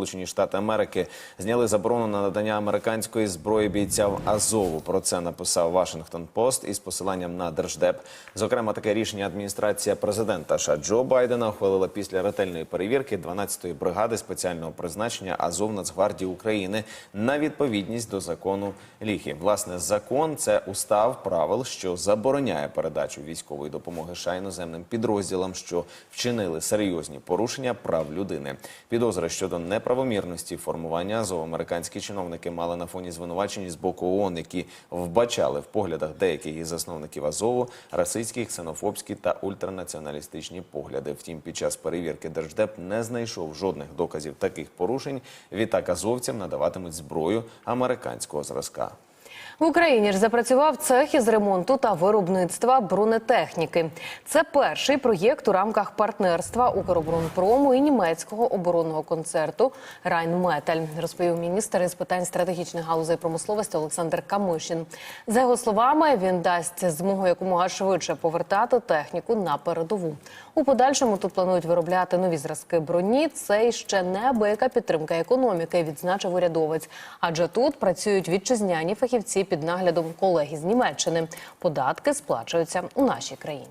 Сполучені Штати Америки зняли заборону на надання американської зброї бійцям Азову. Про це написав Вашингтон Пост із посиланням на держдеп. Зокрема, таке рішення адміністрація президента США Джо Байдена ухвалила після ретельної перевірки 12-ї бригади спеціального призначення Азов Нацгвардії України на відповідність до закону ліхі. Власне, закон це устав правил, що забороняє передачу військової допомоги США іноземним підрозділам, що вчинили серйозні порушення прав людини. Підозри щодо неправомірності формування Азов американські чиновники мали на фоні звинувачень з боку ООН, які вбачали в поглядах деяких із засновників Азову расистські, ксенофобські та ультранаціоналістичні погляди. Втім, під час перевірки держдеп не знайшов жодних доказів таких порушень. Відтак азовцям надаватимуть зброю американського зразка. В Україні ж запрацював цех із ремонту та виробництва бронетехніки. Це перший проєкт у рамках партнерства Укроборонпрому і німецького оборонного концерту Райнметаль, розповів міністр із питань стратегічних галузей промисловості Олександр Камишин. За його словами, він дасть змогу якомога швидше повертати техніку на передову. У подальшому тут планують виробляти нові зразки броні. Це і ще неабияка підтримка економіки, відзначив урядовець. Адже тут працюють вітчизняні фахівці під наглядом колег із Німеччини. Податки сплачуються у нашій країні.